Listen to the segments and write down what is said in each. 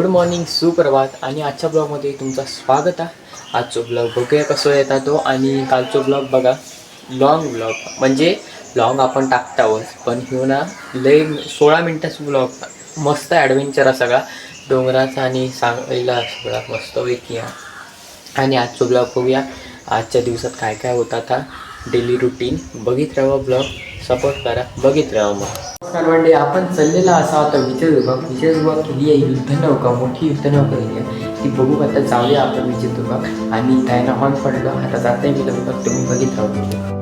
Good morning सुप्रभात आणि आजच्या ब्लॉगमध्ये तुमचं स्वागत आहे. आजचा ब्लॉग बघूया कसं येता तो आणि कालचो ब्लॉग बघा. लॉंग ब्लॉग म्हणजे लॉंग आपण टाकता आहोत पण ह्यो ना लय सोळा मिनटाचा ब्लॉग मस्त ॲडव्हेंचर आहे सगळा. डोंगराचा आणि सांगायला सगळा मस्त पैकी आहे. आणि आजचा ब्लॉग बघूया. आजच्या दिवसात काय काय होता आता डेली रुटीन बघित राहा हो ब्लॉग? सपोर्ट करा. बघित राहा मग सर्वांडे आपण चाललेला असा होता विजयदुर्ग विजयदुर्ग केली आहे युद्धनौका मोठी युद्धनौका केली आहे. ती बघू आता जाऊया आपण विजयदुर्ग आणि त्यानं हॉल पडलं. आता जाता मी तुम्ही बघित राहू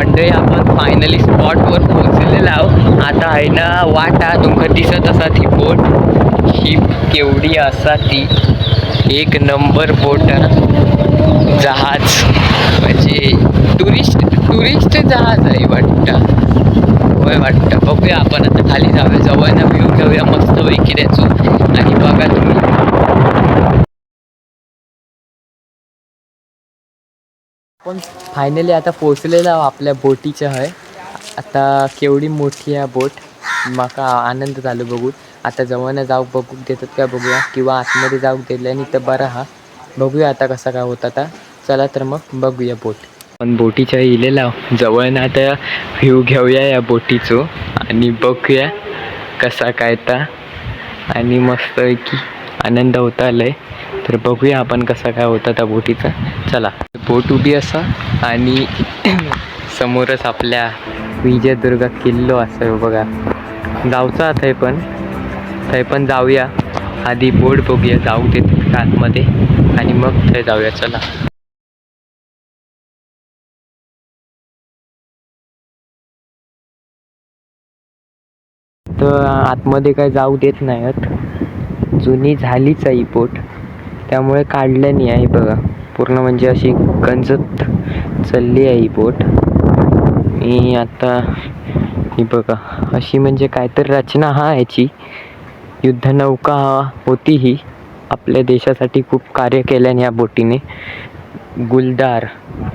मंडळी आपण फायनली स्पॉटवर पोहोचलेलो आहोत. आता आहे ना वाटा तुमका दिसत असा ती बोट ही केवढी असा ती एक नंबर बोट जहाज. म्हणजे टुरिस्ट टुरिस्ट जहाज आहे वाटतं. होय वाटतं. बघूया आपण आता खाली जाऊया. जवळ ना व्ह्यू घेऊया. मस्त पैकी त्याचो. आणि बघा तुम्ही. पण फायनली आता पोचलेलो आपल्या बोटीच्या आहे आता केवढी मोठी आहे बोट. माका आनंद झालो बघून. आता जवळ जाऊ बघू देतात का बघूया. किंवा आतमध्ये जाऊ दिल्याने तर बरं हा. बघूया आता कसा काय होता आता. चला तर मग बघूया बोट. पण बोटीच्या इलेला जवळ आता व्ह्यू घेऊया या बोटीचो. आणि बघूया कसा काय ता आणि मस्त की आनंद होता आलाय. तर बघूया आपण कसा काय होता त्या बोटीचा. चला बोट उभी असा आणि समोरच आपल्या विजयदुर्गा किल्लो असं बघा. जाऊचा थंय पण. थंय पण जाऊया. आधी बोट बघूया जाऊ देत आतमध्ये आणि मग थंय जाऊया. चला. तर आतमध्ये काय जाऊ देत नाहीत. जुनी झालीच आहे बोट. त्यामुळे काढल्यानी आहे बघा. पूर्ण म्हणजे अशी गंजत चालली आहे ही बोट. मी आता ही बघा. अशी म्हणजे काहीतरी रचना हा याची. युद्धनौका होती ही. आपल्या देशासाठी खूप कार्य केल्याने या बोटीने. गुलदार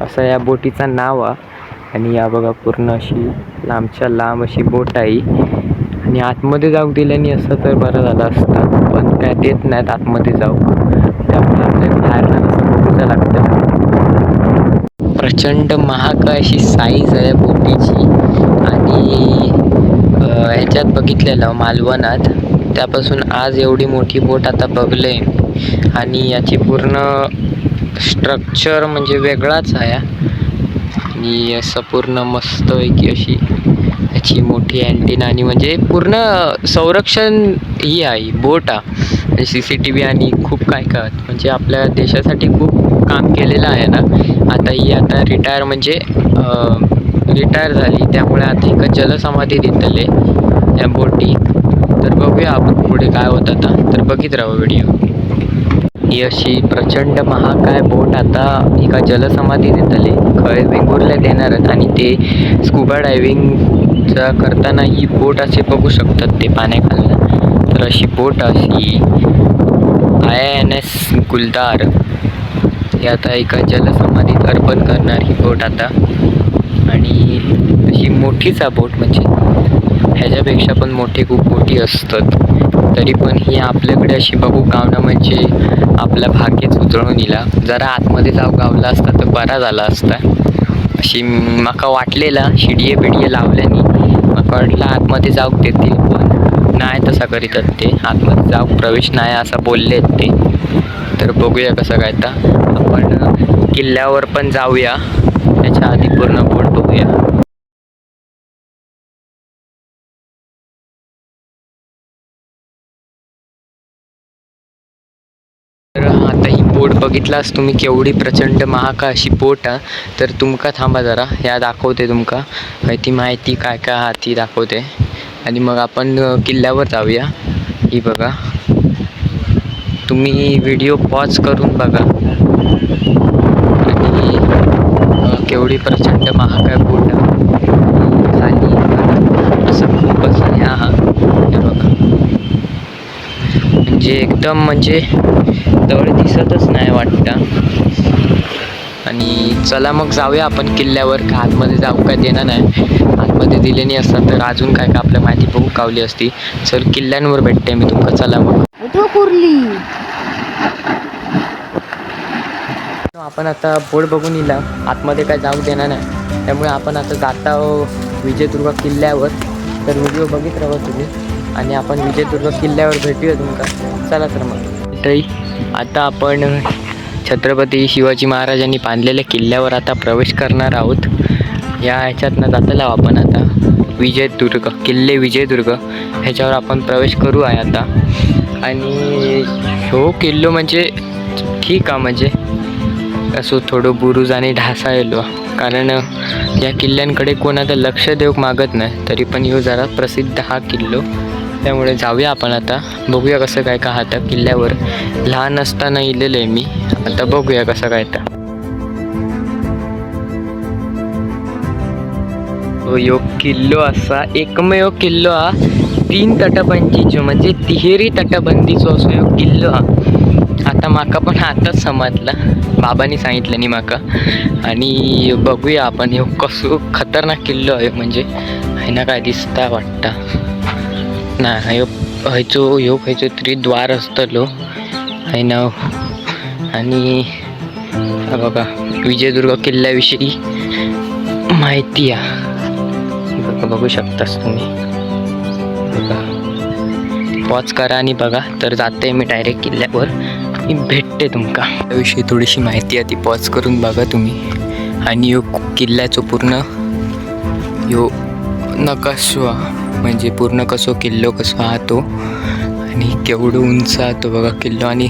असं या बोटीचा नाव आहे आणि या बघा पूर्ण अशी लांबच्या लांब अशी बोट आहे आणि आतमध्ये जाऊ दिल्याने असं तर बरं झालं असतं. पण काय देत नाहीत आतमध्ये जाऊ. आपल्याला लागतं प्रचंड महाग अशी साईज आहे बोटीची. आणि ह्याच्यात बघितलेलं मालवणात त्यापासून आज एवढी मोठी बोट आता बघले आणि याची पूर्ण स्ट्रक्चर म्हणजे वेगळाच आहे. आणि असं पूर्ण मस्तपैकी अशी याची मोठी अँटीना आणि म्हणजे पूर्ण संरक्षण ही आहे बोट आहे. सी सी टी व्ही आणि खूप काय काय म्हणजे आपल्या देशासाठी खूप काम केलेलं आहे ना. आता ही आता रिटायर म्हणजे रिटायर झाली. त्यामुळे आता एक जलसमाधी देतले या बोटी. तर बघूया आपण पुढे काय होत आता. तर बघित राहू व्हिडिओ ही अशी प्रचंड महाकाय बोट आता एका जलसमाधी देतले खय वेंगुर्ल्या देणारच. आणि ते स्कुबा डायव्हिंगचा करताना ही बोट असे बघू शकतात ते पाण्याखालनं. तर अशी बोट अशी आय एन एस गुलदार. हे आता एका जलसमाधीत अर्पण करणार ही बोट आता. आणि अशी मोठीच आहे बोट म्हणजे ह्याच्यापेक्षा पण मोठी खूप मोठी असतात. तरी पण ही आपल्याकडे अशी बघू गावणं म्हणजे आपला भाग्यच उतरवून दिला. जरा आतमध्ये जाऊ गावला असता तर बरा झाला असता. अशी माका वाटलेला शिडिये बिडिये लावल्याने. माका वाटलं आतमध्ये जाऊ देतील पण नाही तसा करीतात ते. आतमध्ये जाऊ प्रवेश नाही असं बोलले ते. तर बघूया कसं काय तर आपण किल्ल्यावर पण जाऊया. त्याच्या आधी पूर्ण बोट बघूया. तर आता ही बोट बघितलास तुम्ही केवढी प्रचंड महाका अशी बोट हा तर तुमका थांबा जरा. ह्या दाखवते तुमका. काय ती माहिती काय काय हा ती दाखवते. आणि मग आपण किल्ल्यावर जाऊया. ही बघा. तुम्ही व्हिडिओ पॉज करून बघा. आणि केवढी प्रचंड महाग आहे पूर्ण खाली असं खूपच आहे हा हे बघा. म्हणजे एकदम म्हणजे जवळ दिसतच नाही वाटतं. आणि चला मग जाऊया आपण किल्ल्यावर का आतमध्ये जाऊ काय देणार नाही. आतमध्ये दिले नाही असतात तर अजून काय काय आपल्या माहिती बघू कावली असती. चल किल्ल्यांवर भेटते मी तुमका चला मग. तो कुर्ली. आपण आता बोर्ड बघून येला आतमध्ये काय जाऊ देणार नाही. त्यामुळे आपण आता जाता विजयदुर्ग किल्ल्यावर. तर व्हिडिओ बघित राहा तुम्ही. आणि आपण विजयदुर्ग किल्ल्यावर भेटूया तुमका. चला तर मग. तरी आता आपण छत्रपती शिवाजी महाराजांनी बांधलेल्या किल्ल्यावर आता प्रवेश करणार आहोत. या ह्याच्यातनं जाताला आपण आता. विजयदुर्ग किल्ले विजयदुर्ग ह्याच्यावर आपण प्रवेश करू आहे आता. आणि हो किल्लो म्हणजे ठीक आहे म्हणजे. असं थोडं बुरुज आणि ढासाळलो कारण या किल्ल्यांकडे कोण आता लक्ष देऊ मागत नाही तरी पण ह्यो जरा प्रसिद्ध हा किल्लो. त्यामुळे जाऊया आपण आता. बघूया कसं काय का आता किल्ल्यावर लहान असताना इलेलं आहे मी. आता बघूया कसं काय तर. यो किल्लो असा एकमेव किल्लो हा. तीन तटबंदीचो म्हणजे तिहेरी तटबंदीचो असो यो किल्लो हा. आता माका पण आताच समजला. बाबांनी सांगितलं नाही माका. आणि बघूया आपण ह्यो कसो खतरनाक किल्लो आहे म्हणजे. आहे ना काय दिसता वाटता. ना ह्यो हयचो ह्यो खयचो तरी द्वार असतलो. आहे ना हो? आणि बघा विजयदुर्ग किल्ल्याविषयी माहिती आहे बघा बघू शकतास तुम्ही. बघा. पॉज करा आणि बघा तर जाते मी डायरेक्ट किल्ल्यावर. मी भेटते तुमका. त्याविषयी थोडीशी माहिती आहे ती पॉज करून बघा तुम्ही. आणि यो किल्ल्याचो पूर्ण यो नकाशो म्हणजे पूर्ण कसो किल्लो कसो हा तो. आणि केवढं उंच हा तो बघा किल्लो. आणि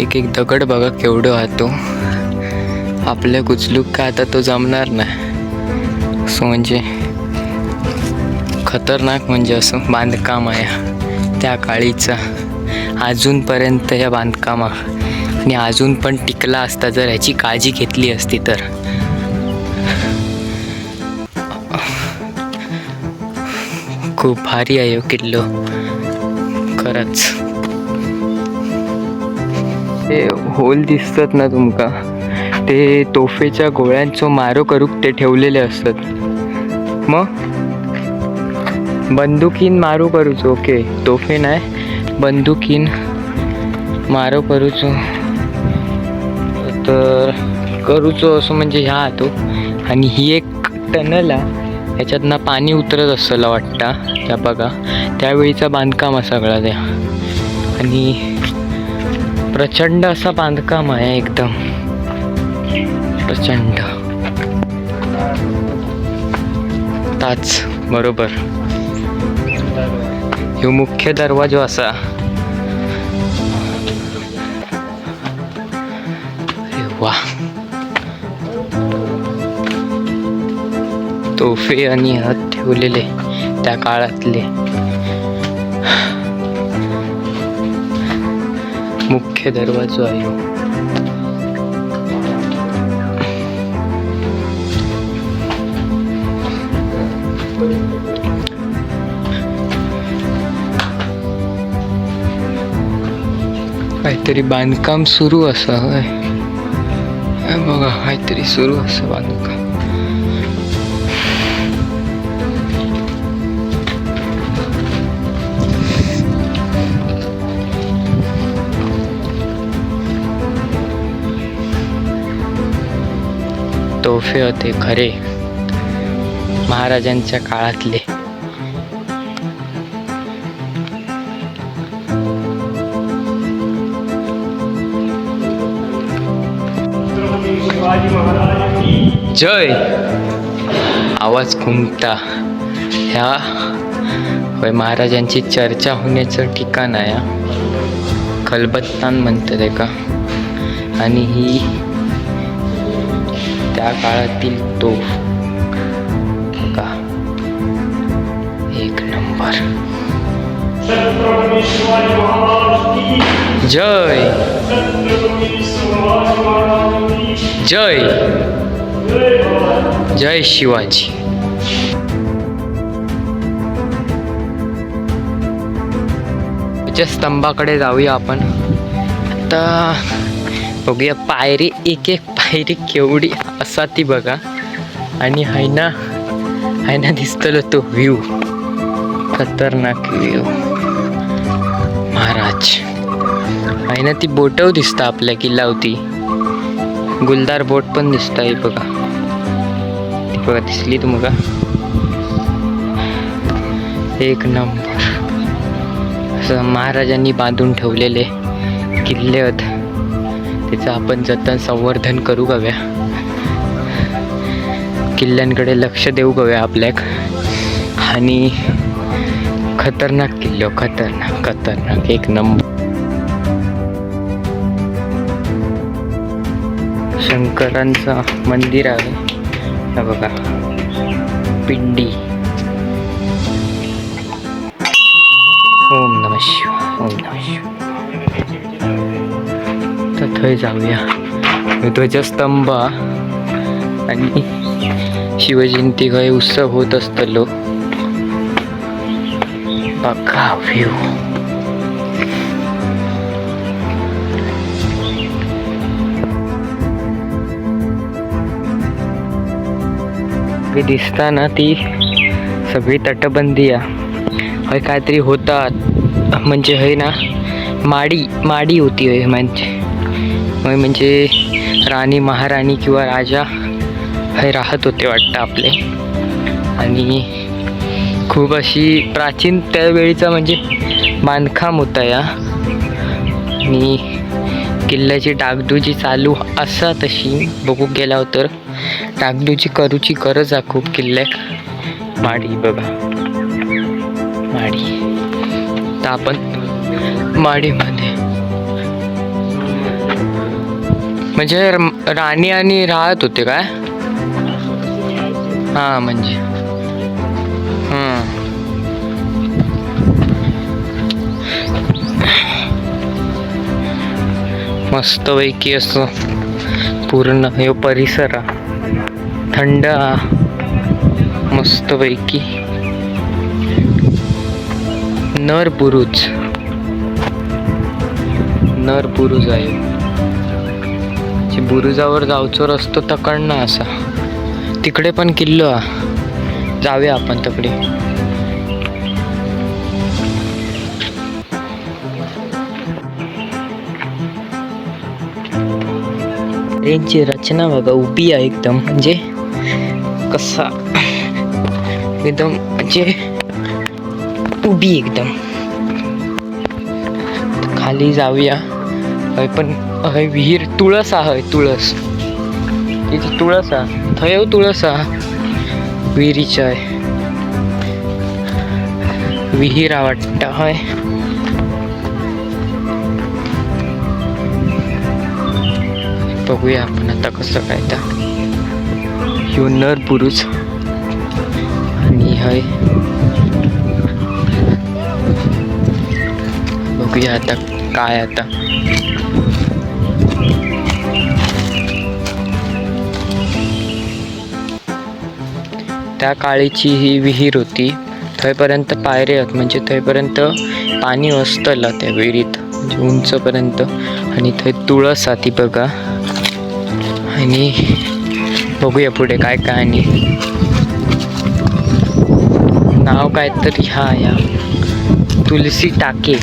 एक एक दगड बघा केवढं हा तो. आपल्या कुचलूक का आता तो जमणार नाही. असं म्हणजे खतरनाक म्हणजे असं बांधकाम आहे त्या काळीचा. अजूनपर्यंत या बांधकामा. आणि अजून पण टिकला असता जर ह्याची काळजी घेतली असती तर. खूप भारी आहे हो किल्लो. खरंच. ते होल दिसतात ना तुमका? ते तोफेच्या गोळ्यांचो मारो करूक ते ठेवलेले असतात. मग? बंदुकीन मारू करूचो ओके. तोफे नाही बंदुकीन मारो करूचो. तर करूचो असं म्हणजे ह्या तो आणि ही एक टनल आहे. याच्यातनं पाणी उतरत असलं वाटतं. त्या बघा. त्यावेळीचा बांधकाम आहे सगळा त्या आणि प्रचंड असा बांधकाम आहे एकदम. प्रचंड. ताच बरोबर. ह्यो मुख्य दरवाजो असा. वा. तोफे आणि हात ठेवलेले त्या काळातले. मुख्य दरवाजो आहे. काहीतरी बांधकाम सुरू असं बघा काहीतरी सुरू असं बांधकाम. तोफे होते खरे महाराजांच्या काळातले. जय. आवाज घुमता. ह्या होय महाराजांची चर्चा होण्याचं ठिकाण आहे खलबत्तान म्हणतात का आणि ही त्या काळातील तो का एक नंबर. जय. जय. जय शिवाजी. स्तंभाकडे जाऊया आपण. आता बघूया पायरी एक एक पायरी केवढी असा ती बघा. आणि हायना हायना दिसतलो तो व्ह्यू खतरनाक व्ह्यू महाराज. हायना ना ती बोटव दिसता आपल्या किल्लावती गुलदार बोट पण दिसता ही बघा. ती बघा दिसली तुम्हाला? एक नंबर. असं महाराजांनी बांधून ठेवलेले किल्ले आहेत. त्याचं आपण जतन संवर्धन करू गव्या. किल्ल्यांकडे लक्ष देऊ गव्या आपल्याक आणि खतरनाक किल्लो खतरनाक खतरनाक एक नंबर. शंकरांचं मंदिर आहे. हा बघा. पिंडी. ओम नम शिव ओम नम शिव थंय जाऊया ध्वजस्तंभ आणि शिवजयंती काय उत्सव होत असतलो. बघा व्ह्यू दिसता ना ती सगळी तटबंदी हय काहीतरी होतात. म्हणजे हय ना माडी माडी होती हय म्हणजे. म्हणजे राणी महाराणी किंवा राजा हे राहत होते वाटतं आपले. आणि खूप अशी प्राचीन त्यावेळीचा म्हणजे बांधकाम होता या. आणि किल्ल्याची डागडुजी चालू असा तशी बघू गेला तर डागडुजी करूची गरज आहे खूप किल्ल्याक माडी बघा. माडी. तर आपण माडीमध्ये म्हणजे राणी आणि राहत होते काय? हा म्हणजे. हं. मस्तपैकी असं पूर्ण हे परिसर थंड मस्तपैकी. नर पुरुष नर पुरुष आहे. की बुरुजावर जावचो रस्तो तकडणं असा. तिकडे पण किल्लो हा. जाऊया आपण तकडे. ट्रेनची रचना बघा उभी आहे एकदम. म्हणजे कसा? एकदम म्हणजे उभी एकदम. खाली जाऊया. पण हय विहीर तुळस हा हय तुळस. तिथे तुळस हा थंय तुळस हा विहिरीच्या आहे. विहीर आवडटा हय. बघूया आपण आता कसं काय तर. ह्यो नर पुरुष आणि हय. बघूया आता काय आता. त्या काळीची ही विहीर होती. थंयपर्यंत पायरे आहेत. म्हणजे थंयपर्यंत पाणी असतलं त्या विहिरीत. म्हणजे उंचपर्यंत. आणि थंय तुळस हा ती बघा. आणि बघूया पुढे काय काय आणि नाव काय तर ह्या या. तुलसी टाके.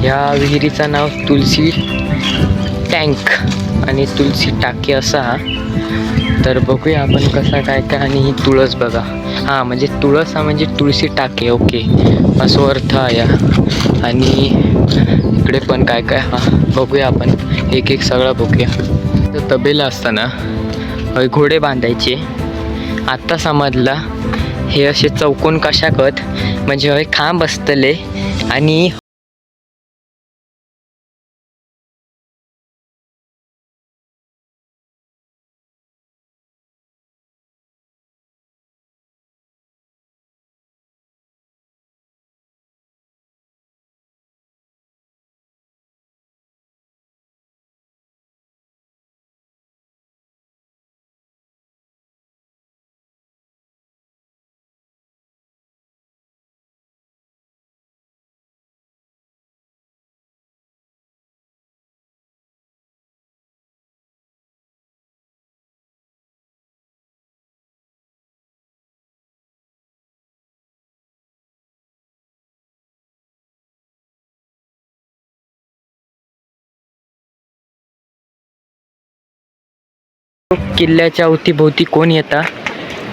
ह्या विहिरीचं नाव तुलसी टँक. आणि तुलसी टाके असा तर बघूया आपण कसा काय काय आणि ही तुळस बघा. हां म्हणजे तुळस हा म्हणजे तुळशी टाके ओके. असं अर्थ आहे. या आणि इकडे पण काय काय हां बघूया आपण. एक एक सगळं बघूया. तर तबेला असताना हय घोडे बांधायचे. आत्ता समजला हे असे चौकोन कशाकत म्हणजे हय खांब असतले आणि किल्ल्याच्या अवतीभोवती कोण येता?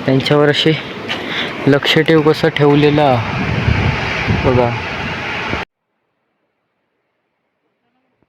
त्यांच्यावर असे लक्ष ठेव कसं ठेवलेलं? बघा.